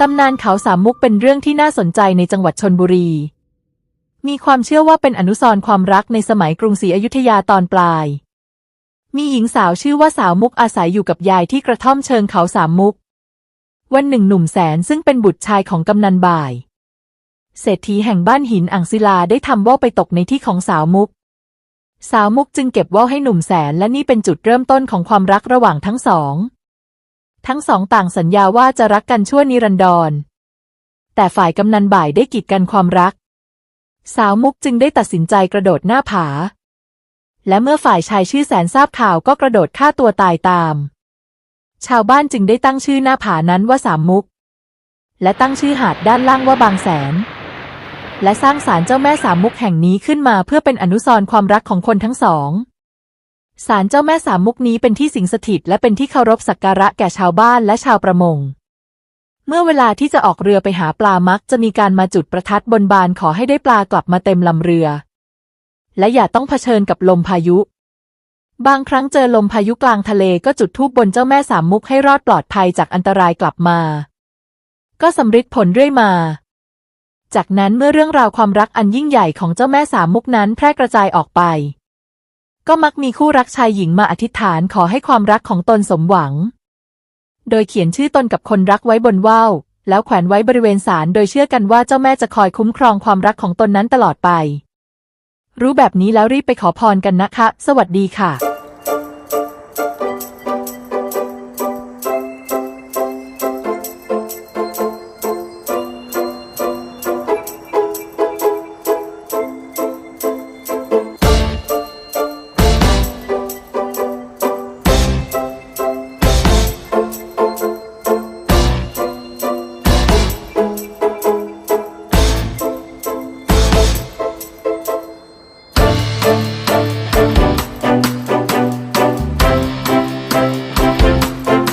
ตำนานเขาสามมุกเป็นเรื่องที่น่าสนใจในจังหวัดชนบุรี มีความเชื่อว่าเป็นอนุสรณ์ความรักในสมัยกรุงศรีอยุธยาตอนปลาย มีหญิงสาวชื่อว่าสาวมุกอาศัยอยู่กับยายที่กระท่อมเชิงเขาสามมุก วันหนึ่งหนุ่มแสนซึ่งเป็นบุตรชายของกำนันบ่าย เศรษฐีแห่งบ้านหินอ่างศิลาได้ทำว่าวไปตกในที่ของสาวมุก สาวมุกจึงเก็บว่าวให้หนุ่มแสนและนี่เป็นจุดเริ่มต้นของความรักระหว่างทั้งสอง ทั้งสองต่างสัญญาว่าจะรักกันชั่วนิรันดร แต่ฝ่ายกำนันบ่ายได้กีดกันความรัก สาวมุกจึงได้ตัดสินใจกระโดดหน้าผา และเมื่อฝ่ายชายชื่อแสนทราบข่าวก็กระโดดฆ่าตัวตายตาม ชาวบ้านจึงได้ตั้งชื่อหน้าผานั้นว่าสามมุก และตั้งชื่อหาดด้านล่างว่าบางแสน และสร้างศาลเจ้าแม่สามมุกแห่งนี้ขึ้นมาเพื่อเป็นอนุสรณ์ความรักของคนทั้งสอง ศาลเจ้าแม่สามมุกนี้เป็นที่สิงสถิตและเป็นที่เคารพสักการะแก่ชาวบ้านและชาวประมง เมื่อเวลาที่จะออกเรือไปหาปลามักจะมีการมาจุดประทัดบนบานขอให้ได้ปลากลับมาเต็มลำเรือ และอย่าต้องเผชิญกับลมพายุ บางครั้งเจอลมพายุกลางทะเลก็จุดธูปบนเจ้าแม่สามมุกให้รอดปลอดภัยจากอันตรายกลับมา ก็สำฤทธิ์ผลเรื่อยมาจากนั้นเมื่อเรื่องราวความรักอันยิ่งใหญ่ของเจ้าแม่สามมุกนั้นแพร่กระจายออกไป ก็มักมีคู่รักชายหญิงมาอธิษฐานขอให้ความรักของตนสมหวัง โดยเขียนชื่อตนกับคนรักไว้บนว่าวแล้วแขวนไว้บริเวณศาลโดยเชื่อกันว่าเจ้าแม่จะคอยคุ้มครองความรักของตนนั้นตลอดไป รู้แบบนี้แล้วรีบไปขอพรกันนะคะ สวัสดีค่ะ